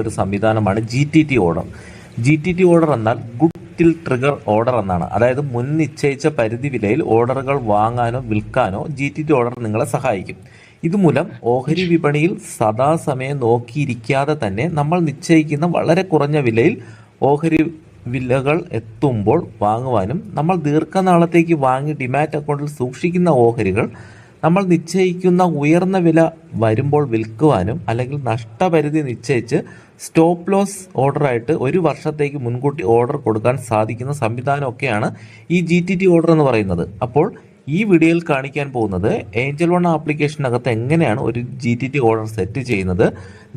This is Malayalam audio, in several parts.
ഒരു സംവിധാനമാണ് G T T order G T T order എന്നാൽ ഗുഡ് ടിൽ ട്രിഗർ ഓർഡർ എന്നാണ്. അതായത് മുൻ നിശ്ചയിച്ച പരിധി വിലയിൽ ഓർഡറുകൾ വാങ്ങാനോ വിൽക്കാനോ ജി ടി ടി ഓർഡർ നിങ്ങളെ സഹായിക്കും. ഇതുമൂലം ഓഹരി വിപണിയിൽ സദാസമയം നോക്കിയിരിക്കാതെ തന്നെ നമ്മൾ നിശ്ചയിക്കുന്ന വളരെ കുറഞ്ഞ വിലയിൽ ഓഹരി വിലകൾ എത്തുമ്പോൾ വാങ്ങുവാനും നമ്മൾ ദീർഘനാളത്തേക്ക് വാങ്ങി ഡിമാറ്റ് അക്കൗണ്ടിൽ സൂക്ഷിക്കുന്ന ഓഹരികൾ നമ്മൾ നിശ്ചയിക്കുന്ന ഉയർന്ന വില വരുമ്പോൾ വിൽക്കുവാനും അല്ലെങ്കിൽ നഷ്ടപരിധി നിശ്ചയിച്ച് സ്റ്റോപ്പ് ലോസ് ഓർഡറായിട്ട് ഒരു വർഷത്തേക്ക് മുൻകൂട്ടി ഓർഡർ കൊടുക്കാൻ സാധിക്കുന്ന സംവിധാനമൊക്കെയാണ് ഈ ജി ടി ടി ഓർഡർ എന്ന് പറയുന്നത്. അപ്പോൾ ഈ വീഡിയോയിൽ കാണിക്കാൻ പോകുന്നത് ഏഞ്ചൽ വൺ ആപ്ലിക്കേഷനകത്ത് എങ്ങനെയാണ് ഒരു G T T order set ചെയ്യുന്നത്?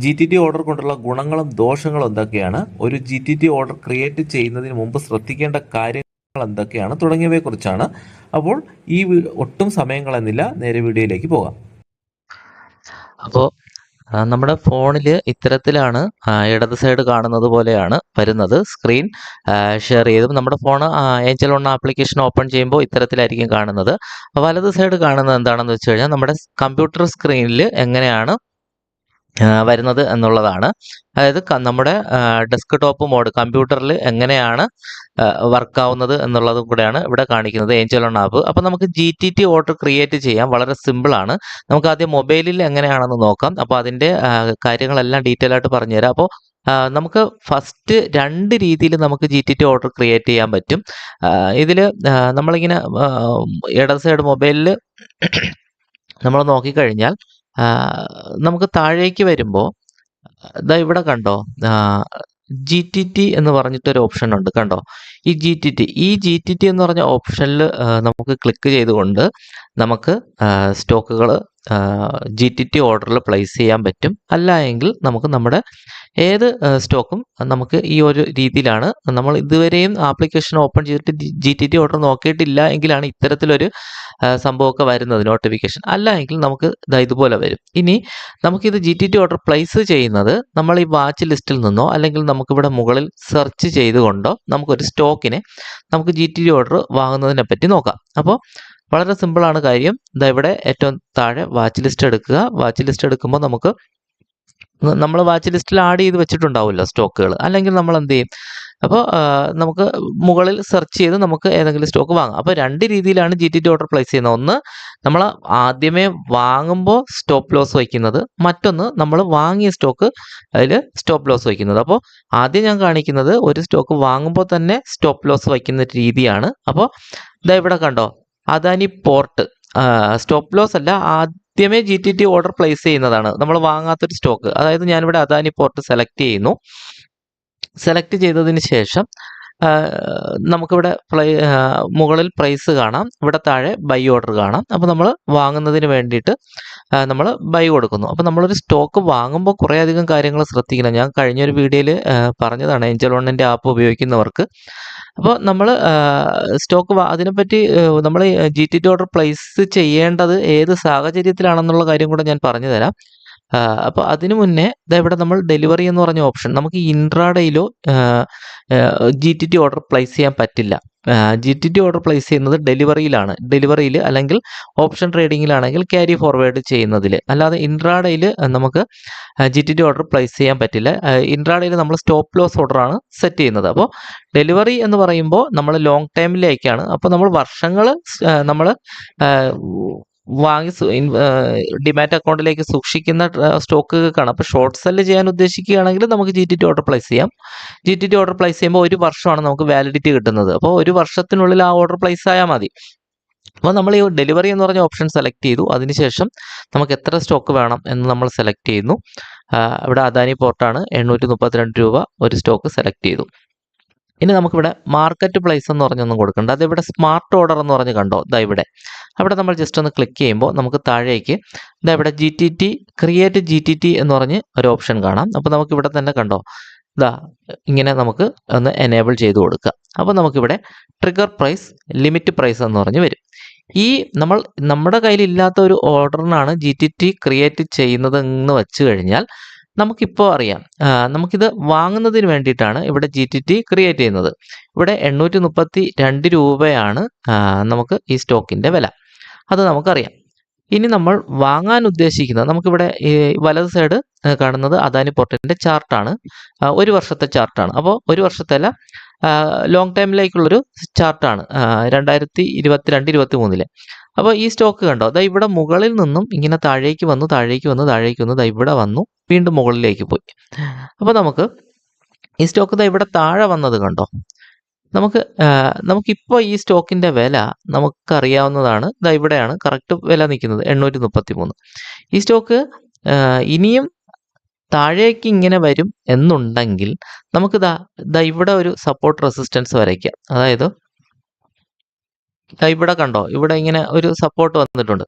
ജി ടി ടി ഓർഡർ കൊണ്ടുള്ള ഗുണങ്ങളും ദോഷങ്ങളും എന്തൊക്കെയാണ്? ഒരു G T T order create ചെയ്യുന്നതിന് മുമ്പ് ശ്രദ്ധിക്കേണ്ട എന്തൊക്കെയാണ് തുടങ്ങിയവയെ കുറിച്ചാണ് അപ്പോൾ ഈ ഒട്ടും സമയം കളയുന്നില്ല. നേരെ വീഡിയോയിലേക്ക് പോകാം. അപ്പോൾ നമ്മുടെ ഫോണിൽ ഇത്തരത്തിലാണ് ഇടത് സൈഡ് കാണുന്നത് പോലെയാണ് വരുന്നത് സ്ക്രീൻ. ഷെയർ ചെയ്തും നമ്മുടെ phone angel one application open ചെയ്യുമ്പോൾ ഇത്തരത്തിലായിരിക്കും കാണുന്നത്. വലത് സൈഡ് കാണുന്നത് എന്താണെന്ന് വെച്ച് കഴിഞ്ഞാൽ നമ്മുടെ കമ്പ്യൂട്ടർ സ്ക്രീനിൽ എങ്ങനെയാണ് വരുന്നത് എന്നുള്ളതാണ്. അതായത് നമ്മുടെ ഡെസ്ക് ടോപ്പ് മോഡ് കമ്പ്യൂട്ടറിൽ എങ്ങനെയാണ് വർക്ക് ആവുന്നത് എന്നുള്ളതും കൂടെയാണ് ഇവിടെ കാണിക്കുന്നത് ഏഞ്ചൽ ഓൺ ആപ്പ് അപ്പോൾ നമുക്ക് G T T order create ചെയ്യാം. വളരെ സിമ്പിൾ ആണ്. നമുക്ക് ആദ്യം മൊബൈലിൽ എങ്ങനെയാണെന്ന് നോക്കാം. അപ്പോൾ അതിന്റെ കാര്യങ്ങളെല്ലാം ഡീറ്റെയിൽ ആയിട്ട് പറഞ്ഞുതരാം. അപ്പോൾ നമുക്ക് ഫസ്റ്റ് രണ്ട് രീതിയിൽ നമുക്ക് G T T order create ചെയ്യാൻ പറ്റും. ഇതിൽ നമ്മളിങ്ങനെ ഇടത് സൈഡ് മൊബൈലിൽ നമ്മൾ നോക്കിക്കഴിഞ്ഞാൽ നമുക്ക് താഴേക്ക് വരുമ്പോൾ ഇതാ ഇവിടെ കണ്ടോ ജി ടി ടി എന്ന് പറഞ്ഞിട്ടൊരു ഓപ്ഷൻ ഉണ്ട്. കണ്ടോ? ഈ ജി ടി ടി ഈ ജി ടി ടി എന്ന് പറഞ്ഞ ഓപ്ഷനിൽ നമുക്ക് ക്ലിക്ക് ചെയ്തുകൊണ്ട് നമുക്ക് സ്റ്റോക്കുകൾ ജി ടി ടി ഓർഡറിൽ പ്ലേസ് ചെയ്യാൻ പറ്റും. അല്ല എങ്കിൽ നമുക്ക് നമ്മുടെ ഏത് സ്റ്റോക്കും നമുക്ക് ഈ ഒരു രീതിയിലാണ്. നമ്മൾ ഇതുവരെയും ആപ്ലിക്കേഷൻ ഓപ്പൺ ചെയ്തിട്ട് ജി ടി ടി ഓർഡർ നോക്കിയിട്ടില്ല എങ്കിലാണ് ഇത്തരത്തിലൊരു സംഭവമൊക്കെ വരുന്നത് നോട്ടിഫിക്കേഷൻ. അല്ല എങ്കിൽ നമുക്ക് ഇതുപോലെ വരും. ഇനി നമുക്കിത് G T T order place ചെയ്യുന്നത് നമ്മൾ ഈ വാച്ച് ലിസ്റ്റിൽ നിന്നോ അല്ലെങ്കിൽ നമുക്കിവിടെ മുകളിൽ സെർച്ച് ചെയ്തുകൊണ്ടോ നമുക്കൊരു സ്റ്റോക്കിനെ നമുക്ക് ജി ടി ടി ഓർഡർ വാങ്ങുന്നതിനെ പറ്റി നോക്കാം. അപ്പോൾ വളരെ സിമ്പിളാണ് കാര്യം. ഇതാ ഇവിടെ ഏറ്റവും താഴെ വാച്ച് ലിസ്റ്റ് എടുക്കുക. വാച്ച് ലിസ്റ്റ് എടുക്കുമ്പോൾ നമുക്ക് നമ്മൾ വാച്ച് ലിസ്റ്റിൽ ആഡ് ചെയ്ത് വെച്ചിട്ടുണ്ടാവില്ല സ്റ്റോക്കുകൾ അല്ലെങ്കിൽ നമ്മൾ എന്ത് ചെയ്യും അപ്പോൾ നമുക്ക് മുകളിൽ സെർച്ച് ചെയ്ത് നമുക്ക് ഏതെങ്കിലും സ്റ്റോക്ക് വാങ്ങാം. അപ്പോൾ രണ്ട് രീതിയിലാണ് ജി ടി ഓർഡർ പ്ലേസ് ചെയ്യുന്നത്. ഒന്ന് നമ്മൾ ആദ്യമേ വാങ്ങുമ്പോൾ സ്റ്റോപ്പ് ലോസ് വയ്ക്കുന്നത് മറ്റൊന്ന് നമ്മൾ വാങ്ങിയ സ്റ്റോക്ക് അതിൽ സ്റ്റോപ്പ് ലോസ് വയ്ക്കുന്നത് അപ്പോൾ ആദ്യം ഞാൻ കാണിക്കുന്നത് ഒരു സ്റ്റോക്ക് വാങ്ങുമ്പോൾ തന്നെ സ്റ്റോപ്പ് ലോസ് വയ്ക്കുന്ന രീതിയാണ്. അപ്പോൾ ഇതാ ഇവിടെ കണ്ടോ? അദാനി പോർട്ട് സ്റ്റോപ്പ് ലോസ് അല്ല ആദ്യമേ G T T order place ചെയ്യുന്നതാണ്. നമ്മൾ വാങ്ങാത്തൊരു സ്റ്റോക്ക് അതായത് ഞാനിവിടെ അദാനി പോർട്ട് സെലക്ട് ചെയ്യുന്നു. സെലക്ട് ചെയ്തതിന് ശേഷം നമുക്കിവിടെ പ്ലൈ മുകളിൽ പ്രൈസ് കാണാം. ഇവിടെ താഴെ ബൈ ഓർഡർ കാണാം. അപ്പോൾ നമ്മൾ വാങ്ങുന്നതിന് വേണ്ടിയിട്ട് നമ്മൾ ബൈ കൊടുക്കുന്നു. അപ്പോൾ നമ്മളൊരു സ്റ്റോക്ക് വാങ്ങുമ്പോൾ കുറേയധികം കാര്യങ്ങൾ ശ്രദ്ധിക്കണം. ഞാൻ കഴിഞ്ഞൊരു വീഡിയോയിൽ പറഞ്ഞതാണ് ഏഞ്ചൽ വണ്ണിന്റെ ആപ്പ് ഉപയോഗിക്കുന്നവർക്ക്. അപ്പോൾ നമ്മൾ സ്റ്റോക്ക് അതിനെപ്പറ്റി നമ്മൾ G T T order place ചെയ്യേണ്ടത് ഏത് സാഹചര്യത്തിലാണെന്നുള്ള കാര്യം കൂടെ ഞാൻ പറഞ്ഞു തരാം. അപ്പോൾ അതിനു മുന്നേ ഇവിടെ നമ്മൾ ഡെലിവറി എന്ന് പറഞ്ഞ ഓപ്ഷൻ നമുക്ക് ഇൻട്രാഡേയിലോ G T T order place ചെയ്യാൻ പറ്റില്ല. G T T order place ചെയ്യുന്നത് ഡെലിവറിയിലാണ്. ഡെലിവറിയിൽ അല്ലെങ്കിൽ ഓപ്ഷൻ ട്രേഡിങ്ങിലാണെങ്കിൽ ക്യാരി ഫോർവേഡ് ചെയ്യുന്നതിൽ. അല്ലാതെ ഇൻട്രാഡയിൽ നമുക്ക് G T T order place ചെയ്യാൻ പറ്റില്ല. ഇൻട്രാഡയിൽ നമ്മൾ സ്റ്റോപ്പ് ലോസ് ഓർഡറാണ് സെറ്റ് ചെയ്യുന്നത്. അപ്പോൾ ഡെലിവറി എന്ന് പറയുമ്പോൾ നമ്മൾ ലോങ് ടൈമിലേക്കാണ്. അപ്പോൾ നമ്മൾ വർഷങ്ങൾ നമ്മൾ വാങ്ങി ഡിമാറ്റ് അക്കൗണ്ടിലേക്ക് സൂക്ഷിക്കുന്ന സ്റ്റോക്കുകൾക്കാണ്. അപ്പോൾ ഷോർട്ട് സെല്ല് ചെയ്യാൻ ഉദ്ദേശിക്കുകയാണെങ്കിൽ നമുക്ക് G T T order place ചെയ്യാം. G T T order place ചെയ്യുമ്പോൾ ഒരു വർഷമാണ് നമുക്ക് വാലിഡിറ്റി കിട്ടുന്നത്. അപ്പോൾ ഒരു വർഷത്തിനുള്ളിൽ ആ ഓർഡർ പ്ലേസ് ആയാൽ മതി. അപ്പോൾ നമ്മൾ ഈ ഡെലിവറി എന്ന് പറഞ്ഞ ഓപ്ഷൻ സെലക്ട് ചെയ്തു. അതിനുശേഷം നമുക്ക് എത്ര സ്റ്റോക്ക് വേണം എന്ന് നമ്മൾ സെലക്ട് ചെയ്യുന്നു. ഇവിടെ അദാനി പോർട്ടാണ് എണ്ണൂറ്റി മുപ്പത്തിരണ്ട് രൂപ ഒരു സ്റ്റോക്ക് സെലക്ട് ചെയ്തു. ഇനി നമുക്കിവിടെ മാർക്കറ്റ് പ്ലേസ് എന്ന് പറഞ്ഞൊന്നും കൊടുക്കണ്ട. അത് ഇവിടെ സ്മാർട്ട് ഓർഡർ എന്ന് പറഞ്ഞ് കണ്ടോ? ഇതാ ഇവിടെ. അവിടെ നമ്മൾ ജസ്റ്റ് ഒന്ന് ക്ലിക്ക് ചെയ്യുമ്പോൾ നമുക്ക് താഴേക്ക് ഇതാ ഇവിടെ G T T create G T T എന്ന് പറഞ്ഞ് ഒരു ഓപ്ഷൻ കാണാം. അപ്പോൾ നമുക്ക് ഇവിടെ തന്നെ കണ്ടോ? ഇതാ ഇങ്ങനെ നമുക്ക് ഒന്ന് എനേബിൾ ചെയ്ത് കൊടുക്കുക. അപ്പോൾ നമുക്കിവിടെ ട്രിഗർ പ്രൈസ് ലിമിറ്റ് പ്രൈസ് എന്ന് പറഞ്ഞ് വരും. ഈ നമ്മൾ നമ്മുടെ കയ്യിലില്ലാത്ത ഒരു ഓർഡറിനാണ് ജി ടി ടി ക്രിയേറ്റ് ചെയ്യുന്നത് എന്ന് വെച്ച് കഴിഞ്ഞാൽ നമുക്കിപ്പോൾ അറിയാം. നമുക്കിത് വാങ്ങുന്നതിന് വേണ്ടിയിട്ടാണ് ഇവിടെ ജി ടി ടി ക്രിയേറ്റ് ചെയ്യുന്നത്. ഇവിടെ എണ്ണൂറ്റി മുപ്പത്തി രണ്ട് രൂപയാണ് നമുക്ക് ഈ സ്റ്റോക്കിന്റെ വില. അത് നമുക്കറിയാം. ഇനി നമ്മൾ വാങ്ങാൻ ഉദ്ദേശിക്കുന്നത് നമുക്കിവിടെ വലത് സൈഡ് കാണുന്നത് അദാനി പോർട്ടിന്റെ ചാർട്ടാണ് ഒരു വർഷത്തെ ചാർട്ടാണ് അപ്പോൾ ഒരു വർഷത്തെ അല്ല ലോങ് ടൈമിലേക്കുള്ളൊരു ചാർട്ടാണ് രണ്ടായിരത്തി ഇരുപത്തിരണ്ട് ഇരുപത്തി മൂന്നിലെ അപ്പോൾ ഈ സ്റ്റോക്ക് കണ്ടോ? അതാ ഇവിടെ മുകളിൽ നിന്നും ഇങ്ങനെ താഴേക്ക് വന്നു താഴേക്ക് വന്നു താഴേക്ക് വന്നു ദാ ഇവിടെ വന്നു വീണ്ടും മുകളിലേക്ക് പോയി. അപ്പോൾ നമുക്ക് ഈ സ്റ്റോക്ക് ദാ ഇവിടെ താഴെ വന്നത് കണ്ടോ? നമുക്ക് നമുക്കിപ്പോൾ ഈ സ്റ്റോക്കിന്റെ വില നമുക്കറിയാവുന്നതാണ്. ഇതാ ഇവിടെയാണ് കറക്റ്റ് വില നിൽക്കുന്നത് എണ്ണൂറ്റി മുപ്പത്തി മൂന്ന് ഈ സ്റ്റോക്ക് ഇനിയും താഴേക്ക് ഇങ്ങനെ വരും എന്നുണ്ടെങ്കിൽ നമുക്കിതാ ഇതാ ദാ ഇവിടെ ഒരു സപ്പോർട്ട് റെസിസ്റ്റൻസ് വരയ്ക്കാം. അതായത് ദാ ഇവിടെ കണ്ടോ? ഇവിടെ ഇങ്ങനെ ഒരു സപ്പോർട്ട് വന്നിട്ടുണ്ട്.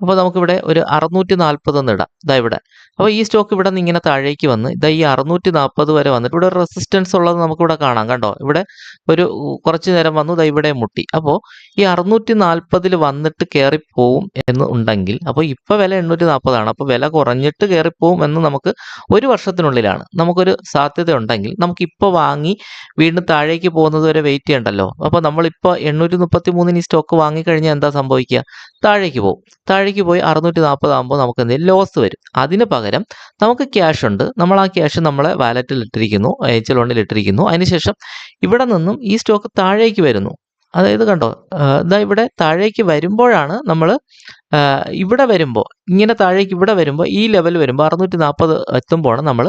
അപ്പോൾ നമുക്കിവിടെ ഒരു അറുന്നൂറ്റി നാൽപ്പത് എന്ന് ഇടാം. ഇതാ ഇവിടെ. അപ്പോൾ ഈ സ്റ്റോക്ക് ഇവിടെ നിന്ന് ഇങ്ങനെ താഴേക്ക് വന്ന് ഇതാ ഈ അറുന്നൂറ്റി നാൽപ്പത് വരെ വന്നിട്ട് ഇവിടെ റെസിസ്റ്റൻസ് ഉള്ളത് നമുക്കിവിടെ കാണാം കണ്ടോ? ഇവിടെ ഒരു കുറച്ച് നേരം വന്നു ഇതാ ഇവിടെ മുട്ടി. അപ്പോൾ ഈ അറുന്നൂറ്റി നാൽപ്പതിൽ വന്നിട്ട് കയറിപ്പോവും എന്ന് ഉണ്ടെങ്കിൽ അപ്പോൾ ഇപ്പോൾ വില എണ്ണൂറ്റി നാൽപ്പതാണ് അപ്പോൾ വില കുറഞ്ഞിട്ട് കയറിപ്പോവും എന്ന് നമുക്ക് ഒരു വർഷത്തിനുള്ളിലാണ്. നമുക്കൊരു സാധ്യത ഉണ്ടെങ്കിൽ നമുക്ക് ഇപ്പോൾ വാങ്ങി വീണ്ടും താഴേക്ക് പോകുന്നത് വരെ വെയിറ്റ് ചെയ്യണ്ടല്ലോ. അപ്പോൾ നമ്മളിപ്പോൾ എണ്ണൂറ്റി മുപ്പത്തി മൂന്നിന് ഈ സ്റ്റോക്ക് വാങ്ങിക്കഴിഞ്ഞാൽ എന്താ സംഭവിക്കുക? താഴേക്ക് പോകും. താഴേക്ക് പോയി അറുന്നൂറ്റി നാൽപ്പത് ആകുമ്പോൾ നമുക്ക് എന്തെങ്കിലും ലോസ് വരും. അതിന് നമുക്ക് ക്യാഷ് ഉണ്ട്. നമ്മൾ ആ ക്യാഷ് നമ്മളെ വാലറ്റിൽ ഇട്ടിരിക്കുന്നു എച്ച് ലോണിൽ ഇട്ടിരിക്കുന്നു. അതിനുശേഷം ഇവിടെ നിന്നും ഈ സ്റ്റോക്ക് താഴേക്ക് വരുന്നു. അതായത് കണ്ടോ ഇതാ ഇവിടെ താഴേക്ക് വരുമ്പോഴാണ് നമ്മൾ ഇവിടെ വരുമ്പോൾ ഇങ്ങനെ താഴേക്ക് ഇവിടെ വരുമ്പോൾ ഈ ലെവൽ വരുമ്പോൾ അറുന്നൂറ്റി നാൽപ്പത് എത്തുമ്പോഴാണ് നമ്മൾ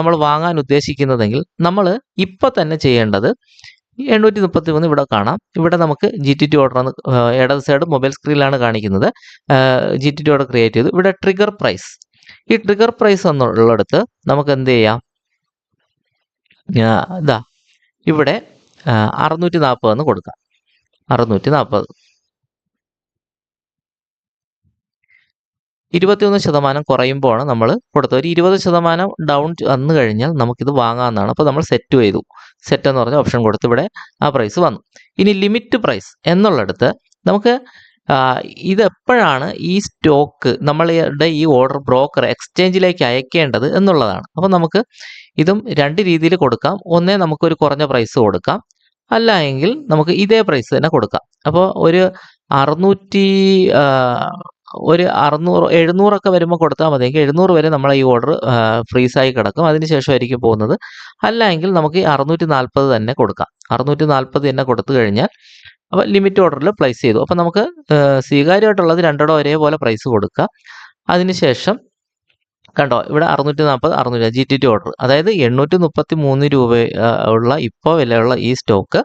നമ്മൾ വാങ്ങാൻ ഉദ്ദേശിക്കുന്നതെങ്കിൽ നമ്മൾ ഇപ്പം തന്നെ ചെയ്യേണ്ടത് എണ്ണൂറ്റി മുപ്പത്തി മൂന്ന് ഇവിടെ കാണാം. ഇവിടെ നമുക്ക് ജി ടി ടി ഓർഡർ ഇടത് സൈഡ് മൊബൈൽ സ്ക്രീനിലാണ് കാണിക്കുന്നത്. G T T order create ചെയ്തു. ഇവിടെ ട്രിഗർ പ്രൈസ് ഈ ട്രിഗർ പ്രൈസ് എന്നുള്ളിടത്ത് നമുക്ക് എന്ത് ചെയ്യാം? ഇതാ ഇവിടെ അറുന്നൂറ്റി നാൽപ്പത് എന്ന് കൊടുക്കാം. അറുന്നൂറ്റി നാൽപ്പത് ഇരുപത്തിയൊന്ന് ശതമാനം കുറയുമ്പോഴാണ് നമ്മൾ കൊടുത്തത്. ഒരു ഇരുപത് ശതമാനം ഡൗൺ വന്നു കഴിഞ്ഞാൽ നമുക്കിത് വാങ്ങാമെന്നാണ്. അപ്പോൾ നമ്മൾ സെറ്റ് ചെയ്തു. സെറ്റ് എന്ന് പറഞ്ഞ ഓപ്ഷൻ കൊടുത്ത് ഇവിടെ ആ പ്രൈസ് വന്നു. ഇനി ലിമിറ്റ് പ്രൈസ് എന്നുള്ളിടത്ത് നമുക്ക് ആ, ഇത് എപ്പോഴാണ് ഈ സ്റ്റോക്ക് നമ്മളുടെ ഈ ഓർഡർ ബ്രോക്കർ എക്സ്ചേഞ്ചിലേക്ക് അയക്കേണ്ടത് എന്നുള്ളതാണ്. അപ്പോൾ നമുക്ക് ഇതും രണ്ട് രീതിയിൽ കൊടുക്കാം. ഒന്നേ നമുക്കൊരു കുറഞ്ഞ പ്രൈസ് കൊടുക്കാം. അല്ല എങ്കിൽ നമുക്ക് ഇതേ പ്രൈസ് തന്നെ കൊടുക്കാം. അപ്പോൾ ഒരു അറുന്നൂറ്റി ഒരു അറുന്നൂറ് എഴുന്നൂറൊക്കെ വരുമ്പോൾ കൊടുത്താൽ മതിയെങ്കിൽ എഴുന്നൂറ് വരെ നമ്മൾ ഈ ഓർഡർ ഫ്രീസായി കിടക്കും. അതിന് ശേഷമായിരിക്കും പോകുന്നത്. അല്ല എങ്കിൽ നമുക്ക് അറുന്നൂറ്റി നാൽപ്പത് തന്നെ കൊടുക്കാം. അറുന്നൂറ്റി നാൽപ്പത് തന്നെ കൊടുത്തു കഴിഞ്ഞാൽ അപ്പോൾ ലിമിറ്റ് ഓർഡറിൽ പ്ലേസ് ചെയ്തു. അപ്പോൾ നമുക്ക് സ്വീകാര്യമായിട്ടുള്ളത് രണ്ടിടം ഒരേപോലെ പ്രൈസ് കൊടുക്കുക അതിനുശേഷം കണ്ടോ ഇവിടെ അറുന്നൂറ്റി നാൽപ്പത് അറുന്നൂറ്റി ജി ടി ടി ഓർഡർ അതായത് എണ്ണൂറ്റി മുപ്പത്തി മൂന്ന് രൂപ ഉള്ള ഇപ്പോൾ വിലയുള്ള ഈ സ്റ്റോക്ക്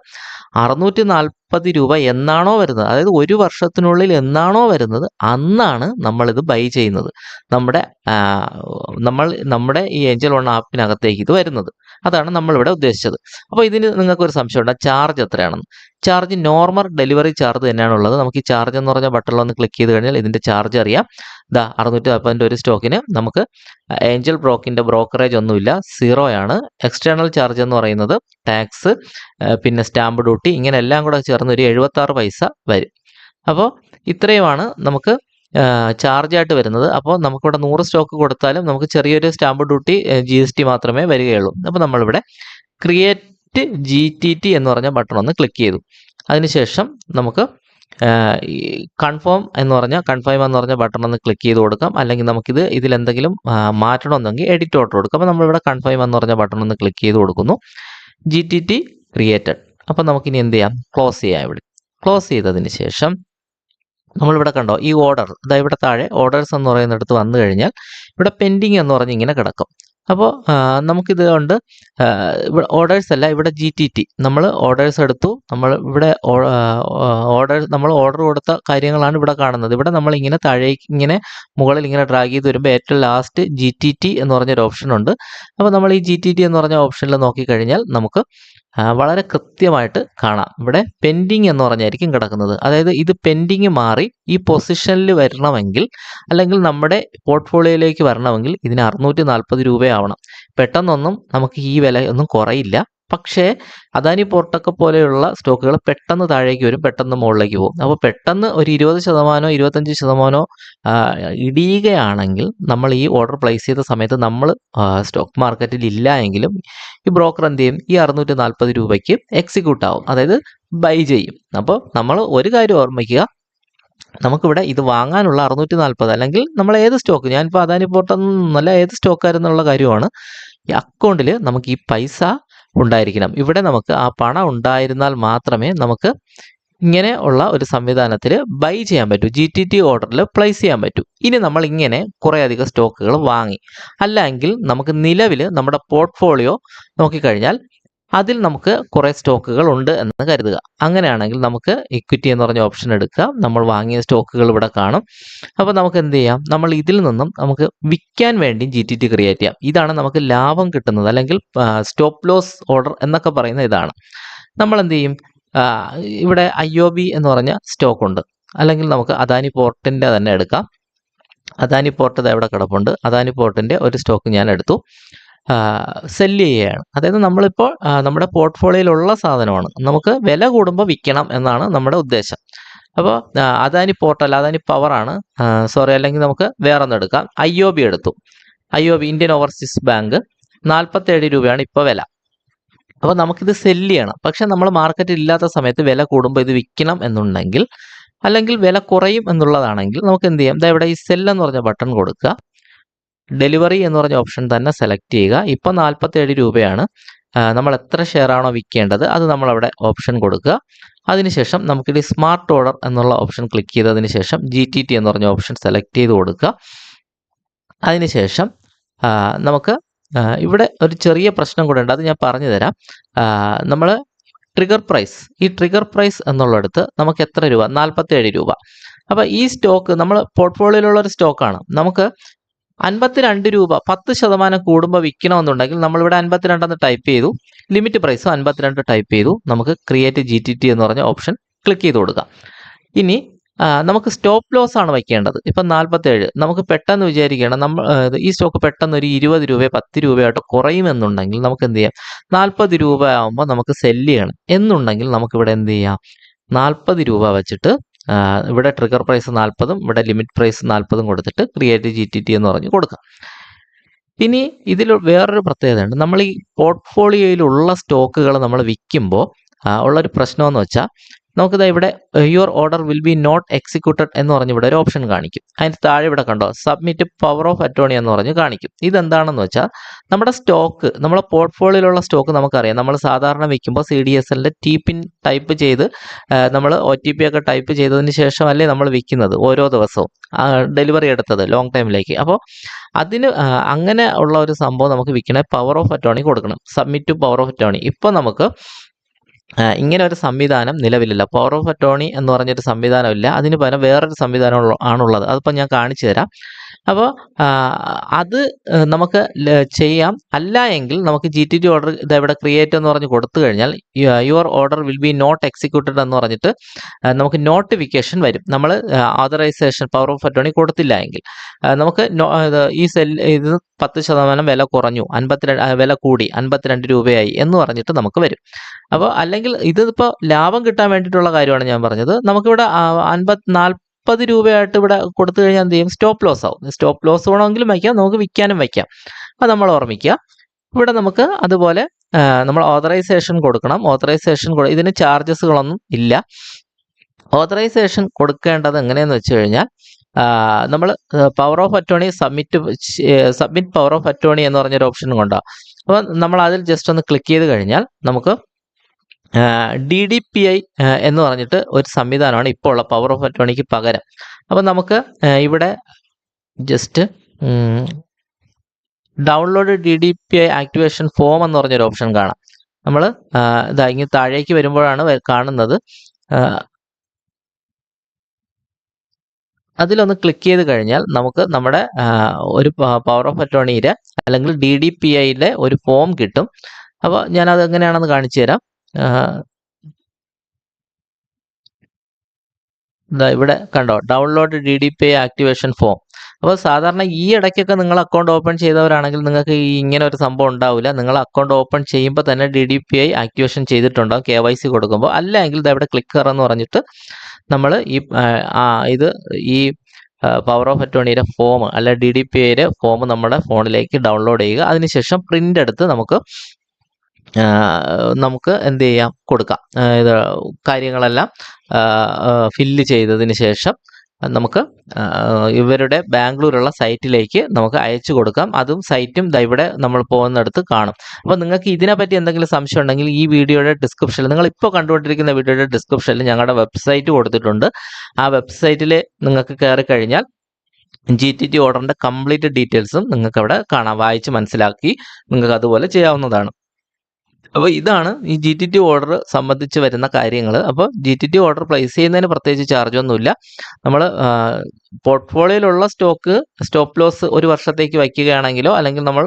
അറുന്നൂറ്റി നാൽപ്പത് രൂപ എന്നാണോ വരുന്നത്? അതായത് ഒരു വർഷത്തിനുള്ളിൽ എന്നാണോ വരുന്നത്? അന്നാണ് നമ്മളിത് ബൈ ചെയ്യുന്നത്. നമ്മുടെ നമ്മൾ നമ്മുടെ ഈ ഏഞ്ചൽ വൺ ആപ്പിനകത്തേക്ക് ഇത് വരുന്നത്. അതാണ് നമ്മളിവിടെ ഉദ്ദേശിച്ചത്. അപ്പോൾ ഇതിന് നിങ്ങൾക്ക് ഒരു സംശയം സംശയമുണ്ട് ചാർജ് എത്രയാണെന്ന്? ചാർജ് നോർമൽ ഡെലിവറി ചാർജ് തന്നെയാണ് ഉള്ളത് നമുക്ക് ഈ ചാർജ് എന്ന് പറഞ്ഞ ബട്ടണിൽ ഒന്ന് ക്ലിക്ക് ചെയ്ത് കഴിഞ്ഞാൽ ഇതിന്റെ ചാർജ് അറിയാം. ദാ അറുന്നൂറ്റി നാൽപ്പതിന്റെ ഒരു സ്റ്റോക്കിന് നമുക്ക് ഏഞ്ചൽ ബ്രോക്കിന്റെ ബ്രോക്കറേജ് ഒന്നുമില്ല. സീറോ ആണ്. എക്സ്റ്റേണൽ ചാർജ് എന്ന് പറയുന്നത് ടാക്സ് പിന്നെ സ്റ്റാമ്പ് ഡ്യൂട്ടി ഇങ്ങനെ എല്ലാം കൂടെ ചേർന്ന് ഒരു എഴുപത്താറ് പൈസ വരും. അപ്പോൾ ഇത്രയുമാണ് നമുക്ക് ചാർജ് ആയിട്ട് വരുന്നത്. അപ്പോൾ നമുക്കിവിടെ നൂറ് സ്റ്റോക്ക് കൊടുത്താലും നമുക്ക് ചെറിയൊരു stamp duty G S T മാത്രമേ വരികയുള്ളൂ. അപ്പോൾ നമ്മളിവിടെ ക്രിയേറ്റ് ജി ടി ടി എന്ന് പറഞ്ഞ ബട്ടൺ ഒന്ന് ക്ലിക്ക് ചെയ്തു. അതിനുശേഷം നമുക്ക് കൺഫേം എന്ന് പറഞ്ഞാൽ കൺഫേം എന്ന് പറഞ്ഞ ബട്ടൺ ഒന്ന് ക്ലിക്ക് ചെയ്ത് കൊടുക്കാം. അല്ലെങ്കിൽ നമുക്കിത് ഇതിലെന്തെങ്കിലും മാറ്റണമെന്നെങ്കിൽ എഡിറ്റ് ഓർഡർ കൊടുക്കാം. അപ്പോൾ നമ്മളിവിടെ കൺഫേം എന്ന് പറഞ്ഞ ബട്ടൺ ഒന്ന് ക്ലിക്ക് ചെയ്ത് കൊടുക്കുന്നു. ജി ടി ടി ക്രിയേറ്റഡ് അപ്പോൾ നമുക്കിനി എന്ത് ചെയ്യാം? ക്ലോസ് ചെയ്യാം ഇവിടെ. ക്ലോസ് ചെയ്തതിന് ശേഷം നമ്മളിവിടെ കണ്ടോ ഈ ഓർഡർ ഇതാ ഇവിടെ താഴെ ഓർഡേഴ്സ് എന്ന് പറയുന്നിടത്ത് വന്നു കഴിഞ്ഞാൽ ഇവിടെ പെൻഡിങ് എന്ന് പറഞ്ഞ് ഇങ്ങനെ കിടക്കും. അപ്പോൾ നമുക്കിത് കൊണ്ട് ഇവിടെ ഓർഡേഴ്സ് അല്ല ഇവിടെ ജി ടി ടി നമ്മൾ ഓർഡേഴ്സ് എടുത്തു നമ്മൾ ഇവിടെ ഓർഡർ നമ്മൾ ഓർഡർ കൊടുത്ത കാര്യങ്ങളാണ് ഇവിടെ കാണുന്നത്. ഇവിടെ നമ്മൾ ഇങ്ങനെ താഴേക്ക് ഇങ്ങനെ മുകളിൽ ഇങ്ങനെ ഡ്രാഗ് ചെയ്ത് വരുമ്പോൾ ഏറ്റവും ലാസ്റ്റ് ജി ടി ടി എന്ന് പറഞ്ഞൊരു ഓപ്ഷൻ ഉണ്ട്. അപ്പോൾ നമ്മൾ ഈ ജി ടി ടി എന്ന് പറഞ്ഞ ഓപ്ഷനിൽ നോക്കിക്കഴിഞ്ഞാൽ നമുക്ക് വളരെ കൃത്യമായിട്ട് കാണാം. ഇവിടെ പെൻഡിങ് എന്ന് പറഞ്ഞായിരിക്കും കിടക്കുന്നത്. അതായത് ഇത് പെൻഡിങ് മാറി ഈ പൊസിഷനിൽ വരണമെങ്കിൽ അല്ലെങ്കിൽ നമ്മുടെ പോർട്ട്ഫോളിയോയിലേക്ക് വരണമെങ്കിൽ ഇതിന് അറുന്നൂറ്റി നാൽപ്പത് രൂപയാവണം. പെട്ടെന്നൊന്നും നമുക്ക് ഈ വില ഒന്നും കുറയില്ല. പക്ഷേ അദാനി പോർട്ടൊക്കെ പോലെയുള്ള സ്റ്റോക്കുകൾ പെട്ടെന്ന് താഴേക്ക് വരും പെട്ടെന്ന് മുകളിലേക്ക് പോകും. അപ്പോൾ പെട്ടെന്ന് ഒരു ഇരുപത് ശതമാനമോ ഇരുപത്തഞ്ച് ശതമാനമോ ഇടിയുകയാണെങ്കിൽ നമ്മൾ ഈ ഓർഡർ പ്ലേസ് ചെയ്ത സമയത്ത് നമ്മൾ സ്റ്റോക്ക് മാർക്കറ്റിൽ ഇല്ല എങ്കിലും ഈ ബ്രോക്കർ എന്ത് ചെയ്യും? ഈ അറുന്നൂറ്റി നാൽപ്പത് രൂപയ്ക്ക് എക്സിക്യൂട്ട് ആവും. അതായത് ബൈ ചെയ്യും. അപ്പോൾ നമ്മൾ ഒരു കാര്യം ഓർമ്മിക്കുക. നമുക്കിവിടെ ഇത് വാങ്ങാനുള്ള അറുന്നൂറ്റി നാൽപ്പത് അല്ലെങ്കിൽ നമ്മൾ ഏത് സ്റ്റോക്ക് ഞാനിപ്പോൾ അദാനി പോർട്ടെന്നല്ല ഏത് സ്റ്റോക്കായിരുന്നുള്ള കാര്യമാണ്. ഈ അക്കൗണ്ടിൽ നമുക്ക് ഈ പൈസ ഉണ്ടായിരിക്കണം. ഇവിടെ നമുക്ക് ആ പണം ഉണ്ടായിരുന്നാൽ മാത്രമേ നമുക്ക് ഇങ്ങനെ ഉള്ള ഒരു സംവിധാനത്തിൽ ബൈ ചെയ്യാൻ പറ്റൂ. ജി ടി ടി ഓർഡറിൽ പ്ലേസ് ചെയ്യാൻ പറ്റൂ. ഇനി നമ്മൾ ഇങ്ങനെ കുറേയധികം സ്റ്റോക്കുകൾ വാങ്ങി. അല്ലെങ്കിൽ നമുക്ക് നിലവിൽ നമ്മുടെ പോർട്ട്ഫോളിയോ നോക്കിക്കഴിഞ്ഞാൽ അതിൽ നമുക്ക് കുറേ സ്റ്റോക്കുകൾ ഉണ്ട് എന്ന് കരുതുക. അങ്ങനെയാണെങ്കിൽ നമുക്ക് ഇക്വിറ്റി എന്ന് പറഞ്ഞ ഓപ്ഷൻ എടുക്കുക. നമ്മൾ വാങ്ങിയ സ്റ്റോക്കുകൾ ഇവിടെ കാണും. അപ്പോൾ നമുക്ക് എന്ത് ചെയ്യാം? നമ്മൾ ഇതിൽ നിന്നും നമുക്ക് വിൽക്കാൻ വേണ്ടി ജി ടി ടി ക്രിയേറ്റ് ചെയ്യാം. ഇതാണ് നമുക്ക് ലാഭം കിട്ടുന്നത് അല്ലെങ്കിൽ സ്റ്റോപ്പ് ലോസ് ഓർഡർ എന്നൊക്കെ പറയുന്ന ഇതാണ്. നമ്മൾ എന്ത് ചെയ്യും? ഇവിടെ ഐ ഒ ബി എന്ന് പറഞ്ഞ സ്റ്റോക്ക് ഉണ്ട്. അല്ലെങ്കിൽ നമുക്ക് അദാനി പോർട്ടിന്റെ തന്നെ എടുക്കാം. അദാനി പോർട്ട് എവിടെ കിടപ്പുണ്ട്. അദാനി പോർട്ടിന്റെ ഒരു സ്റ്റോക്ക് ഞാൻ എടുത്തു. സെല്ല് ചെയ്യുകയാണ്. അതായത് നമ്മളിപ്പോൾ നമ്മുടെ പോർട്ട്ഫോളിയോയിലുള്ള സാധനമാണ്. നമുക്ക് വില കൂടുമ്പോൾ വിൽക്കണം എന്നാണ് നമ്മുടെ ഉദ്ദേശം. അപ്പോൾ അദാനി പോർട്ടൽ അതാനി അദാനി പവറാണ് സോറി അല്ലെങ്കിൽ നമുക്ക് വേറെ ഒന്ന് എടുക്കാം. ഐ ഒ ബി എടുത്തു. I O B Indian Overseas Bank നാൽപ്പത്തേഴ് രൂപയാണ് ഇപ്പോൾ വില. അപ്പോൾ നമുക്കിത് സെല്ല് ചെയ്യണം. പക്ഷെ നമ്മൾ മാർക്കറ്റിൽ ഇല്ലാത്ത സമയത്ത് വില കൂടുമ്പോൾ ഇത് വിൽക്കണം എന്നുണ്ടെങ്കിൽ അല്ലെങ്കിൽ വില കുറയും എന്നുള്ളതാണെങ്കിൽ നമുക്ക് എന്ത് ചെയ്യാം? ഇവിടെ ഈ സെൽ എന്ന് പറഞ്ഞ ബട്ടൺ കൊടുക്കുക. ഡെലിവറി എന്ന് പറഞ്ഞ ഓപ്ഷൻ തന്നെ സെലക്ട് ചെയ്യുക. ഇപ്പം നാൽപ്പത്തേഴ് രൂപയാണ്. നമ്മൾ എത്ര ഷെയർ ആണോ വിൽക്കേണ്ടത് അത് നമ്മളവിടെ ഓപ്ഷൻ കൊടുക്കുക. അതിനുശേഷം നമുക്കിത് സ്മാർട്ട് ഓർഡർ എന്നുള്ള ഓപ്ഷൻ ക്ലിക്ക് ചെയ്തതിന് ശേഷം ജി ടി ടി എന്ന് പറഞ്ഞ ഓപ്ഷൻ സെലക്ട് ചെയ്ത് കൊടുക്കുക. അതിനുശേഷം നമുക്ക് ഇവിടെ ഒരു ചെറിയ പ്രശ്നം കൂടെ ഉണ്ട്. അത് ഞാൻ പറഞ്ഞു തരാം. നമ്മൾ ട്രിഗർ പ്രൈസ് ഈ ട്രിഗർ പ്രൈസ് എന്നുള്ളിടത്ത് നമുക്ക് എത്ര രൂപ? നാൽപ്പത്തേഴ് രൂപ. അപ്പോൾ ഈ സ്റ്റോക്ക് നമ്മൾ പോർട്ട്ഫോളിയോയിലുള്ള ഒരു സ്റ്റോക്കാണ്. നമുക്ക് അൻപത്തിരണ്ട് രൂപ പത്ത് ശതമാനം കൂടുമ്പോൾ വിൽക്കണമെന്നുണ്ടെങ്കിൽ നമ്മളിവിടെ അൻപത്തിരണ്ടെന്ന് ടൈപ്പ് ചെയ്തു. ലിമിറ്റ് പ്രൈസ് അൻപത്തിരണ്ട് ടൈപ്പ് ചെയ്തു. നമുക്ക് ക്രിയേറ്റ് ജി ടി ടി എന്ന് പറഞ്ഞ ഓപ്ഷൻ ക്ലിക്ക് ചെയ്ത് കൊടുക്കാം. ഇനി നമുക്ക് സ്റ്റോപ്പ് ലോസ് ആണ് വയ്ക്കേണ്ടത്. ഇപ്പം നാൽപ്പത്തേഴ് നമുക്ക് പെട്ടെന്ന് വിചാരിക്കണം നമ്മൾ ഈ സ്റ്റോക്ക് പെട്ടെന്ന് ഒരു ഇരുപത് രൂപ പത്ത് രൂപയായിട്ട് കുറയുമെന്നുണ്ടെങ്കിൽ നമുക്ക് എന്ത് ചെയ്യാം? നാൽപ്പത് രൂപ ആകുമ്പോൾ നമുക്ക് സെല്ല് ചെയ്യണം. എന്നുണ്ടെങ്കിൽ നമുക്കിവിടെ എന്ത് ചെയ്യാം? നാൽപ്പത് രൂപ വെച്ചിട്ട് ഇവിടെ ട്രിഗർ പ്രൈസ് നാൽപ്പതും ഇവിടെ ലിമിറ്റ് പ്രൈസ് നാൽപ്പതും കൊടുത്തിട്ട് ക്രിയേറ്റ് ജി ടി ടി എന്ന് പറഞ്ഞ് കൊടുക്കാം. ഇനി ഇതിൽ വേറൊരു പ്രത്യേകത ഉണ്ട് നമ്മൾ ഈ പോർട്ട്ഫോളിയോയിലുള്ള സ്റ്റോക്കുകൾ നമ്മൾ വിൽക്കുമ്പോൾ ഉള്ളൊരു പ്രശ്നമെന്ന് വെച്ചാൽ നമുക്കിത് ഇവിടെ your order will be not executed എന്ന് പറഞ്ഞ് ഇവിടെ ഒരു ഓപ്ഷൻ കാണിക്കും. അതിന് താഴെ ഇവിടെ കണ്ടോ സബ്മിറ്റ് പവർ ഓഫ് അറ്റോണി എന്ന് പറഞ്ഞ് കാണിക്കും. ഇതെന്താണെന്ന് വെച്ചാൽ നമ്മുടെ സ്റ്റോക്ക് നമ്മുടെ പോർട്ട്ഫോളിയോയിലുള്ള സ്റ്റോക്ക് നമുക്കറിയാം. നമ്മൾ സാധാരണ വയ്ക്കുമ്പോൾ സി ഡി എസ് എല്ലിന്റെ ടി പിൻ ടൈപ്പ് ചെയ്ത് നമ്മൾ ഒ ടി പി ഒക്കെ ടൈപ്പ് ചെയ്തതിന് ശേഷമല്ലേ നമ്മൾ വിൽക്കുന്നത് ഓരോ ദിവസവും. ഡെലിവറി എടുത്തത് ലോങ് ടൈമിലേക്ക് അപ്പോൾ അതിന് അങ്ങനെ ഉള്ള ഒരു സംഭവം നമുക്ക് വിൽക്കണേ പവർ ഓഫ് അറ്റോണി കൊടുക്കണം. Submit to power of attorney ഇപ്പോൾ നമുക്ക് ഇങ്ങനെ ഒരു സംവിധാനം നിലവിലില്ല. പവർ ഓഫ് അറ്റോണി എന്ന് പറഞ്ഞൊരു സംവിധാനമില്ല. അതിന് പകരം വേറൊരു സംവിധാനം ആണുള്ളത്. അതിപ്പോൾ ഞാൻ കാണിച്ചു തരാം അപ്പോൾ അത് നമുക്ക് ചെയ്യാം. അല്ല എങ്കിൽ നമുക്ക് ജി ടി ടി ഓർഡർ ഇത് ഇവിടെ ക്രിയേറ്റ് എന്ന് പറഞ്ഞ് കൊടുത്തു കഴിഞ്ഞാൽ your order will be not executed എന്ന് പറഞ്ഞിട്ട് നമുക്ക് നോട്ടിഫിക്കേഷൻ വരും. നമ്മൾ ഓതറൈസേഷൻ പവർ ഓഫ് അറ്റോണി കൊടുത്തില്ല എങ്കിൽ. നമുക്ക് ഈ സെൽ ഇത് പത്ത് ശതമാനം വില കുറഞ്ഞു. അൻപത്തിരണ്ട് വില കൂടി. അൻപത്തിരണ്ട് രൂപയായി എന്ന് പറഞ്ഞിട്ട് നമുക്ക് വരും. അപ്പോൾ അല്ലെങ്കിൽ ഇതിപ്പോൾ ലാഭം കിട്ടാൻ വേണ്ടിയിട്ടുള്ള കാര്യമാണ് ഞാൻ പറഞ്ഞത്. നമുക്കിവിടെ അൻപത് നാൽപ്പത് രൂപയായിട്ട് ഇവിടെ കൊടുത്തു കഴിഞ്ഞാൽ എന്ത് ചെയ്യും? സ്റ്റോപ്പ് ലോസ് ആവും. സ്റ്റോപ്പ് ലോസ് വേണമെങ്കിലും വയ്ക്കാം. നമുക്ക് വിൽക്കാനും വയ്ക്കാം. അത് നമ്മൾ ഓർമ്മിക്കുക. ഇവിടെ നമുക്ക് അതുപോലെ നമ്മൾ ഓതറൈസേഷൻ കൊടുക്കണം. ഓതറൈസേഷൻ ഇതിന് ചാർജസുകളൊന്നും ഇല്ല. ഓതറൈസേഷൻ കൊടുക്കേണ്ടത് എങ്ങനെയെന്ന് വെച്ച് കഴിഞ്ഞാൽ നമ്മൾ power of attorney submit submit power of attorney എന്ന് പറഞ്ഞൊരു ഓപ്ഷൻ കൊണ്ടാണ് അപ്പോൾ നമ്മൾ അതിൽ ജസ്റ്റ് ഒന്ന് ക്ലിക്ക് ചെയ്ത് കഴിഞ്ഞാൽ നമുക്ക് ഡി ഡി പി ഐ എന്ന് പറഞ്ഞിട്ട് ഒരു സംവിധാനമാണ് ഇപ്പോൾ ഉള്ള പവർ ഓഫ് അറ്റോണിക്ക് പകരം. അപ്പം നമുക്ക് ഇവിടെ just download D D P I activation form എന്ന് പറഞ്ഞൊരു ഓപ്ഷൻ കാണാം. നമ്മൾ ഇതാ ഇങ്ങനെ താഴേക്ക് വരുമ്പോഴാണ് കാണുന്നത്. അതിലൊന്ന് ക്ലിക്ക് ചെയ്ത് കഴിഞ്ഞാൽ നമുക്ക് നമ്മുടെ ഒരു പവർ ഓഫ് അറ്റോണിയിലെ അല്ലെങ്കിൽ ഡി ഡി പി ഐയിലെ ഒരു ഫോം കിട്ടും. അപ്പോൾ ഞാനത് എങ്ങനെയാണെന്ന് കാണിച്ചു തരാം ഇവിടെ കണ്ടോ download D D P activation form അപ്പോൾ സാധാരണ ഈ ഇടയ്ക്കൊക്കെ നിങ്ങൾ അക്കൗണ്ട് ഓപ്പൺ ചെയ്തവരാണെങ്കിൽ നിങ്ങൾക്ക് ഈ ഇങ്ങനെ ഒരു സംഭവം ഉണ്ടാവില്ല. നിങ്ങൾ അക്കൗണ്ട് ഓപ്പൺ ചെയ്യുമ്പോൾ തന്നെ D D P I activation ചെയ്തിട്ടുണ്ടാവും കെ വൈ സി കൊടുക്കുമ്പോൾ അല്ലെങ്കിൽ ഇവിടെ ക്ലിക്കർ എന്ന് പറഞ്ഞിട്ട് നമ്മൾ ഈ ആ, ഇത് ഈ പവർ ഓഫ് അറ്റോണിയുടെ ഫോം അല്ല ഡി ഡി പി ഐയുടെ ഫോം നമ്മുടെ ഫോണിലേക്ക് ഡൗൺലോഡ് ചെയ്യുക. അതിനുശേഷം പ്രിന്റ് എടുത്ത് നമുക്ക് നമുക്ക് എന്ത് ചെയ്യാം? കൊടുക്കാം. ഇത് കാര്യങ്ങളെല്ലാം ഫില്ല് ചെയ്തതിന് ശേഷം നമുക്ക് ഇവരുടെ ബാംഗ്ലൂരുള്ള സൈറ്റിലേക്ക് നമുക്ക് അയച്ചു കൊടുക്കാം. അതും സൈറ്റും ഇവിടെ നമ്മൾ പോകുന്നിടത്ത് കാണും. അപ്പോൾ നിങ്ങൾക്ക് ഇതിനെപ്പറ്റി എന്തെങ്കിലും സംശയം ഉണ്ടെങ്കിൽ ഈ വീഡിയോയുടെ ഡിസ്ക്രിപ്ഷനിൽ നിങ്ങൾ ഇപ്പോൾ കണ്ടുകൊണ്ടിരിക്കുന്ന വീഡിയോയുടെ ഡിസ്ക്രിപ്ഷനിൽ ഞങ്ങളുടെ വെബ്സൈറ്റ് കൊടുത്തിട്ടുണ്ട്. ആ വെബ്സൈറ്റിൽ നിങ്ങൾക്ക് കയറി കഴിഞ്ഞാൽ ജി ടി ടി ഓർഡറിന്റെ കംപ്ലീറ്റ് ഡീറ്റെയിൽസും നിങ്ങൾക്ക് അവിടെ കാണാം. വായിച്ച് മനസ്സിലാക്കി നിങ്ങൾക്ക് അതുപോലെ ചെയ്യാവുന്നതാണ്. അപ്പോൾ ഇതാണ് ഈ ജി ടി ടി ഓർഡർ സംബന്ധിച്ച് വരുന്ന കാര്യങ്ങൾ അപ്പോൾ G T T order place ചെയ്യുന്നതിന് പ്രത്യേകിച്ച് ചാർജ് ഒന്നുമില്ല. നമ്മൾ പോർട്ട്ഫോളിയോയിലുള്ള സ്റ്റോക്ക് സ്റ്റോപ്പ് ലോസ് ഒരു വർഷത്തേക്ക് വയ്ക്കുകയാണെങ്കിലോ അല്ലെങ്കിൽ നമ്മൾ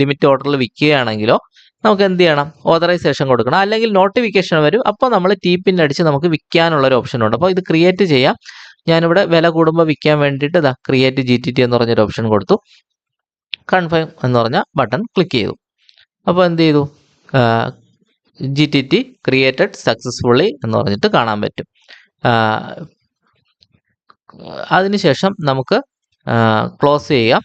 ലിമിറ്റ് ഓർഡറിൽ വിൽക്കുകയാണെങ്കിലോ നമുക്ക് എന്ത് ചെയ്യണം? ഓതറൈസേഷൻ കൊടുക്കണം. അല്ലെങ്കിൽ നോട്ടിഫിക്കേഷൻ വരും. അപ്പോൾ നമ്മൾ ടി പിൻ അടിച്ച് നമുക്ക് വിൽക്കാനുള്ള ഒരു ഓപ്ഷൻ ഉണ്ട്. അപ്പോൾ ഇത് ക്രിയേറ്റ് ചെയ്യാം. ഞാനിവിടെ വില കൂടുമ്പോൾ വിൽക്കാൻ വേണ്ടിയിട്ട് ഇതാ ക്രിയേറ്റ് ജി ടി ടി എന്ന് പറഞ്ഞൊരു ഓപ്ഷൻ കൊടുത്തു. കൺഫേം എന്ന് പറഞ്ഞ ബട്ടൺ ക്ലിക്ക് ചെയ്തു. അപ്പോൾ എന്ത് ചെയ്തു? G T T created successfully എന്ന് പറഞ്ഞിട്ട് കാണാൻ പറ്റും. അതിനുശേഷം നമുക്ക് ക്ലോസ് ചെയ്യാം.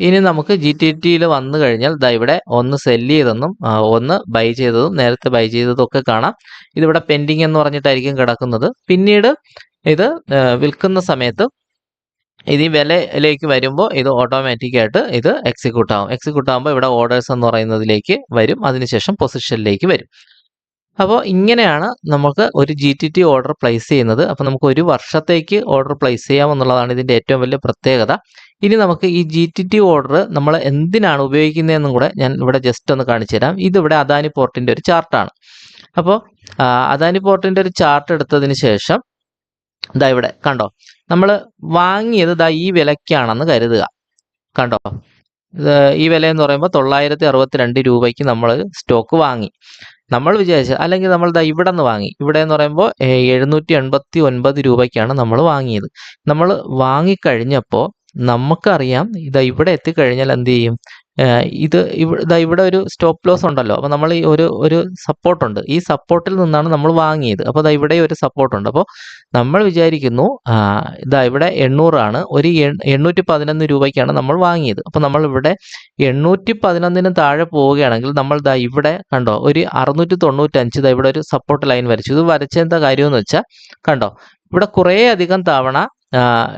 ഇനി നമുക്ക് ജി ടി ടിയിൽ വന്നു കഴിഞ്ഞാൽ ദാ ഇവിടെ ഒന്ന് സെല്ല് ചെയ്തെന്നും ഒന്ന് ബൈ ചെയ്തതും നേരത്തെ ബൈ ചെയ്തതും ഒക്കെ കാണാം. ഇതിവിടെ പെൻഡിങ് എന്ന് പറഞ്ഞിട്ടായിരിക്കും കിടക്കുന്നത്. പിന്നീട് ഇത് വിൽക്കുന്ന സമയത്ത് ഇത് ഈ വിലയിലേക്ക് വരുമ്പോൾ ഇത് ഓട്ടോമാറ്റിക് ആയിട്ട് ഇത് എക്സിക്യൂട്ട് ആവും. എക്സിക്യൂട്ട് ആകുമ്പോൾ ഇവിടെ ഓർഡേഴ്സ് എന്ന് പറയുന്നതിലേക്ക് വരും. അതിനുശേഷം പൊസിഷനിലേക്ക് വരും. അപ്പോൾ ഇങ്ങനെയാണ് നമുക്ക് ഒരു G T T order place ചെയ്യുന്നത്. അപ്പോൾ നമുക്ക് ഒരു വർഷത്തേക്ക് ഓർഡർ പ്ലേസ് ചെയ്യാമെന്നുള്ളതാണ് ഇതിന്റെ ഏറ്റവും വലിയ പ്രത്യേകത. ഇനി നമുക്ക് ഈ ജി ടി ടി ഓർഡർ നമ്മൾ എന്തിനാണ് ഉപയോഗിക്കുന്നതെന്നും കൂടെ ഞാൻ ഇവിടെ ജസ്റ്റ് ഒന്ന് കാണിച്ചു തരാം. ഇതിവിടെ അദാനി പോർട്ടിന്റെ ഒരു ചാർട്ടാണ് അപ്പോൾ അദാനി പോർട്ടിന്റെ ഒരു ചാർട്ട് എടുത്തതിന് ശേഷം ഇതാ ഇവിടെ കണ്ടോ? നമ്മൾ വാങ്ങിയത് ഇതാ ഈ വിലയ്ക്കാണെന്ന് കരുതുക. കണ്ടോ? ഈ വില എന്ന് പറയുമ്പോൾ തൊള്ളായിരത്തി അറുപത്തിരണ്ട് രൂപയ്ക്ക് നമ്മൾ സ്റ്റോക്ക് വാങ്ങി. നമ്മൾ വിചാരിച്ച അല്ലെങ്കിൽ നമ്മൾ ദാ ഇവിടെ നിന്ന് വാങ്ങി. ഇവിടെ എന്ന് പറയുമ്പോൾ എഴുന്നൂറ്റി എൺപത്തി ഒൻപത് രൂപയ്ക്കാണ് നമ്മൾ വാങ്ങിയത്. നമ്മൾ വാങ്ങിക്കഴിഞ്ഞപ്പോൾ നമുക്കറിയാം ഇതാ ഇവിടെ എത്തിക്കഴിഞ്ഞാൽ എന്ത് ചെയ്യും? ഇത് ഇതാ ഇവിടെ ഒരു സ്റ്റോപ്പ് ലോസ് ഉണ്ടല്ലോ. അപ്പോൾ നമ്മൾ ഈ ഒരു ഒരു സപ്പോർട്ടുണ്ട് ഈ സപ്പോർട്ടിൽ നിന്നാണ് നമ്മൾ വാങ്ങിയത്. അപ്പോൾ ഇതാ ഇവിടെ ഒരു സപ്പോർട്ടുണ്ട് അപ്പോൾ നമ്മൾ വിചാരിക്കുന്നു ഇതാ ഇവിടെ എണ്ണൂറാണ്. ഒരു എണ്ണൂറ്റി പതിനൊന്ന് രൂപയ്ക്കാണ് നമ്മൾ വാങ്ങിയത്. അപ്പോൾ നമ്മൾ ഇവിടെ എണ്ണൂറ്റി പതിനൊന്നിന് താഴെ പോവുകയാണെങ്കിൽ നമ്മൾ ദാ ഇവിടെ കണ്ടോ ഒരു അറുന്നൂറ്റി തൊണ്ണൂറ്റഞ്ച് ഇവിടെ ഒരു സപ്പോർട്ട് ലൈൻ വരച്ചു. ഇത് വരച്ചെന്താ കാര്യമെന്ന് വെച്ചാൽ കണ്ടോ ഇവിടെ കുറേ അധികം തവണ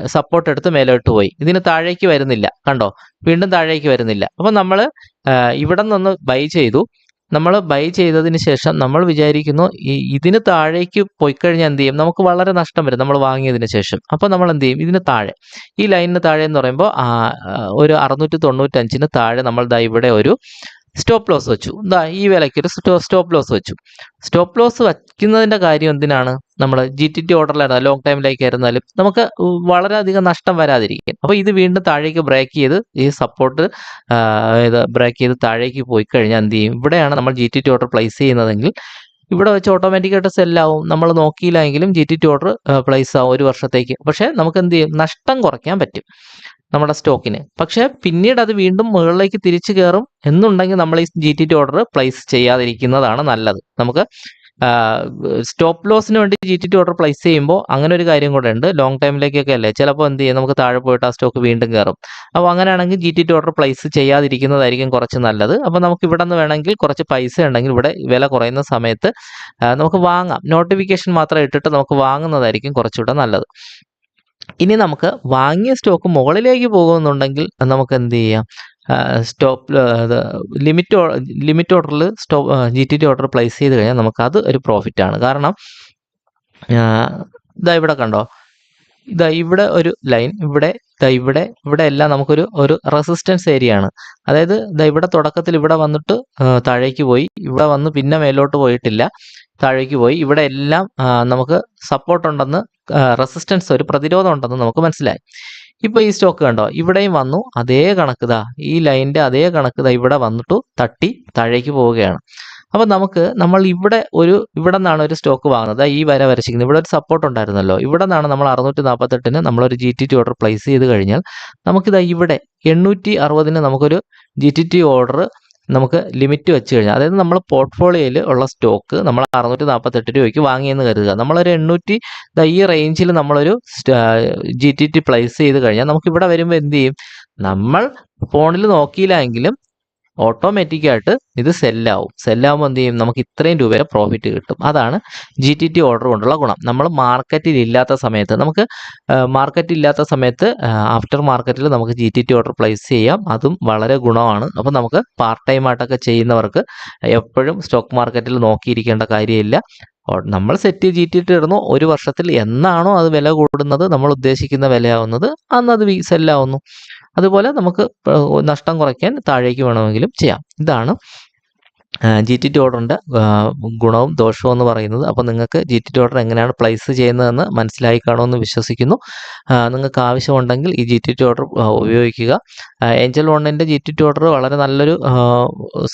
സപ്പോർട്ട് എടുത്ത് മേലോട്ട് പോയി. ഇതിന് താഴേക്ക് വരുന്നില്ല. കണ്ടോ? വീണ്ടും താഴേക്ക് വരുന്നില്ല. അപ്പോൾ നമ്മൾ ഇവിടെ നിന്ന് ബൈ ചെയ്തു. നമ്മൾ ബൈ ചെയ്തതിന് ശേഷം നമ്മൾ വിചാരിക്കുന്നു ഈ ഇതിന് താഴേക്ക് പോയി കഴിഞ്ഞാൽ എന്ത് ചെയ്യും? നമുക്ക് വളരെ നഷ്ടം വരും നമ്മൾ വാങ്ങിയതിന് ശേഷം. അപ്പോൾ നമ്മൾ എന്ത് ചെയ്യും? ഇതിന് താഴെ. ഈ ലൈനിന് താഴെ എന്ന് പറയുമ്പോൾ ഒരു അറുന്നൂറ്റി താഴെ നമ്മൾ ദാ ഇവിടെ ഒരു സ്റ്റോപ്പ് ലോസ് വെച്ചു. എന്താ ഈ വിലയ്ക്ക് ഒരു സ്റ്റോ സ്റ്റോപ്പ് ലോസ് വെച്ചു. സ്റ്റോപ്പ് ലോസ് വയ്ക്കുന്നതിന്റെ കാര്യം എന്തിനാണ്? നമ്മൾ ജി ടി ടി ഓർഡറിലായിരുന്നാലും ലോങ് ടൈമിലേക്ക് ആയിരുന്നാലും നമുക്ക് വളരെയധികം നഷ്ടം വരാതിരിക്കും അപ്പോൾ ഇത് വീണ്ടും താഴേക്ക് ബ്രേക്ക് ചെയ്ത് ഈ സപ്പോർട്ട് ഇത് ബ്രേക്ക് ചെയ്ത് താഴേക്ക് പോയി കഴിഞ്ഞാൽ എന്ത് ചെയ്യും? ഇവിടെയാണ് നമ്മൾ G T T order place ചെയ്യുന്നതെങ്കിൽ ഇവിടെ വെച്ച് ഓട്ടോമാറ്റിക്കായിട്ട് സെല്ലാവും നമ്മൾ നോക്കിയില്ലെങ്കിലും G T T order place ആവും ഒരു വർഷത്തേക്ക്. പക്ഷേ നമുക്ക് എന്ത് ചെയ്യും? നഷ്ടം കുറയ്ക്കാൻ പറ്റും. നമ്മുടെ സ്റ്റോക്കിന്. പക്ഷേ പിന്നീട് അത് വീണ്ടും മുകളിലേക്ക് തിരിച്ചു കയറും എന്നുണ്ടെങ്കിൽ നമ്മൾ ഈ G T T order place ചെയ്യാതിരിക്കുന്നതാണ് നല്ലത്. നമുക്ക് സ്റ്റോപ്പ് ലോസിന് വേണ്ടി G T T order place ചെയ്യുമ്പോൾ അങ്ങനെ ഒരു കാര്യം കൂടെ ഉണ്ട്. ലോങ് ടൈമിലേക്കൊക്കെ അല്ലേ? ചിലപ്പോൾ എന്ത് ചെയ്യും? നമുക്ക് താഴെ പോയിട്ട് ആ സ്റ്റോക്ക് വീണ്ടും കയറും. അപ്പോൾ അങ്ങനെയാണെങ്കിൽ G T T order place ചെയ്യാതിരിക്കുന്നതായിരിക്കും കുറച്ച് നല്ലത്. അപ്പോൾ നമുക്ക് ഇവിടെ നിന്ന് വേണമെങ്കിൽ കുറച്ച് പൈസ ഉണ്ടെങ്കിൽ ഇവിടെ വില കുറയുന്ന സമയത്ത് നമുക്ക് വാങ്ങാം. നോട്ടിഫിക്കേഷൻ മാത്രം ഇട്ടിട്ട് നമുക്ക് വാങ്ങുന്നതായിരിക്കും കുറച്ചുകൂടെ നല്ലത്. ഇനി നമുക്ക് വാങ്ങിയ സ്റ്റോക്ക് മുകളിലേക്ക് പോകുന്നുണ്ടെങ്കിൽ നമുക്ക് എന്ത് ചെയ്യാം? സ്റ്റോപ്പ് ലിമിറ്റ് ലിമിറ്റ് ഓർഡറിൽ stop G T T order place ചെയ്ത് കഴിഞ്ഞാൽ നമുക്ക് അത് ഒരു പ്രോഫിറ്റ് ആണ്. കാരണം ഇതാ ഇവിടെ കണ്ടോ? ഇതാ ഇവിടെ ഒരു ലൈൻ ഇവിടെ ഇതാ ഇവിടെ ഇവിടെ എല്ലാം നമുക്കൊരു ഒരു റെസിസ്റ്റൻസ് ഏരിയ ആണ്. അതായത് ഇതാ ഇവിടെ തുടക്കത്തിൽ ഇവിടെ വന്നിട്ട് താഴേക്ക് പോയി ഇവിടെ വന്ന് പിന്നെ മേലോട്ട് പോയിട്ടില്ല. താഴേക്ക് പോയി. ഇവിടെ എല്ലാം നമുക്ക് സപ്പോർട്ട് ഉണ്ടെന്ന് റെസിസ്റ്റൻസ് ഒരു പ്രതിരോധം ഉണ്ടെന്ന് നമുക്ക് മനസ്സിലായി. ഇപ്പൊ ഈ സ്റ്റോക്ക് കണ്ടോ? ഇവിടെയും വന്നു അതേ കണക്കുതാ ഈ ലൈനിന്റെ അതേ കണക്കുതാ ഇവിടെ വന്നിട്ടു തട്ടി താഴേക്ക് പോവുകയാണ്. അപ്പൊ നമുക്ക് നമ്മൾ ഇവിടെ ഒരു ഇവിടെ നിന്നാണ് ഒരു സ്റ്റോക്ക് വാങ്ങുന്നത്. ഈ വര വരച്ചിരിക്കുന്നത്. ഇവിടെ ഒരു സപ്പോർട്ട് ഉണ്ടായിരുന്നല്ലോ. ഇവിടെ നിന്നാണ് നമ്മൾ അറുന്നൂറ്റി നാൽപ്പത്തെട്ടിന് നമ്മളൊരു G T T order place ചെയ്ത് കഴിഞ്ഞാൽ നമുക്കിതാ ഇവിടെ എണ്ണൂറ്റി അറുപതിന് നമുക്കൊരു ജി ടി ടി ഓർഡർ നമുക്ക് ലിമിറ്റ് വെച്ച് കഴിഞ്ഞാൽ അതായത് നമ്മൾ പോർട്ട്ഫോളിയോയിൽ ഉള്ള സ്റ്റോക്ക് നമ്മൾ അറുന്നൂറ്റി നാൽപ്പത്തെട്ട് രൂപയ്ക്ക് വാങ്ങിയെന്ന് കരുതുക. നമ്മളൊരു എണ്ണൂറ്റി ഈ റേഞ്ചിൽ നമ്മളൊരു ജി ടി ടി പ്ലേസ് ചെയ്ത് കഴിഞ്ഞാൽ നമുക്ക് ഇവിടെ വരുമ്പോൾ എന്ത് ചെയ്യും? നമ്മൾ ഫോണിൽ നോക്കിയില്ലെങ്കിലും ഓട്ടോമാറ്റിക്കായിട്ട് ഇത് സെല്ലാവും സെല്ലാവുമ്പോൾ എന്ത് ചെയ്യും? നമുക്ക് ഇത്രയും രൂപയുടെ പ്രോഫിറ്റ് കിട്ടും. അതാണ് ജി ടി ടി ഓർഡർ കൊണ്ടുള്ള ഗുണം. നമ്മൾ മാർക്കറ്റിൽ ഇല്ലാത്ത സമയത്ത് നമുക്ക് മാർക്കറ്റിൽ ഇല്ലാത്ത സമയത്ത് ആഫ്റ്റർ മാർക്കറ്റിൽ നമുക്ക് G T T order place ചെയ്യാം. അതും വളരെ ഗുണമാണ്. അപ്പോൾ നമുക്ക് പാർട്ട് ടൈം ആയിട്ടൊക്കെ ചെയ്യുന്നവർക്ക് എപ്പോഴും സ്റ്റോക്ക് മാർക്കറ്റിൽ നോക്കിയിരിക്കേണ്ട കാര്യമില്ല. നമ്മൾ സെറ്റ് ജി ടി ടി ഇടുന്നു. ഒരു വർഷത്തിൽ എന്നാണോ അത് വില കൂടുന്നത്? നമ്മൾ ഉദ്ദേശിക്കുന്ന വിലയാവുന്നത്. അന്ന് അത് സെല്ലാവുന്നു അതുപോലെ നമുക്ക് നഷ്ടം കുറയ്ക്കാൻ താഴേക്ക് വേണമെങ്കിലും ചെയ്യാം. ഇതാണ് ജി ടി ടി ഓർഡറിന്റെ ഗുണവും ദോഷവും എന്ന് പറയുന്നത്. അപ്പോൾ നിങ്ങൾക്ക് ജി ടി ടി ഓർഡർ എങ്ങനെയാണ് പ്ലേസ് ചെയ്യുന്നതെന്ന് മനസ്സിലായി കാണുമെന്ന് വിശ്വസിക്കുന്നു. നിങ്ങൾക്ക് ആവശ്യമുണ്ടെങ്കിൽ ഈ ജി ടി ടി ഓർഡർ ഉപയോഗിക്കുക. ഏഞ്ചൽ വണ്ണിന്റെ ജി ടി ടി ഓർഡർ വളരെ നല്ലൊരു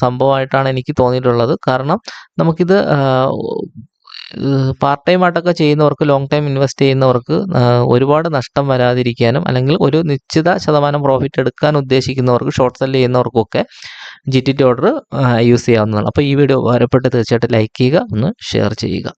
സംഭവമായിട്ടാണ് എനിക്ക് തോന്നിയിട്ടുള്ളത്. കാരണം നമുക്കിത് പാർട്ട് ടൈം ആയിട്ടൊക്കെ ചെയ്യുന്നവർക്ക് ലോങ് ടൈം ഇൻവെസ്റ്റ് ചെയ്യുന്നവർക്ക് ഒരുപാട് നഷ്ടം വരാതിരിക്കാനും അല്ലെങ്കിൽ ഒരു നിശ്ചിത ശതമാനം പ്രോഫിറ്റ് എടുക്കാൻ ഉദ്ദേശിക്കുന്നവർക്ക് short sell ചെയ്യുന്നവർക്കൊക്കെ G T T order use ചെയ്യാവുന്നതാണ്. അപ്പോൾ ഈ വീഡിയോ ഉപകാരപ്പെട്ട് തീർച്ചയായിട്ടും ലൈക്ക് ചെയ്യുക ഒന്ന് ഷെയർ ചെയ്യുക.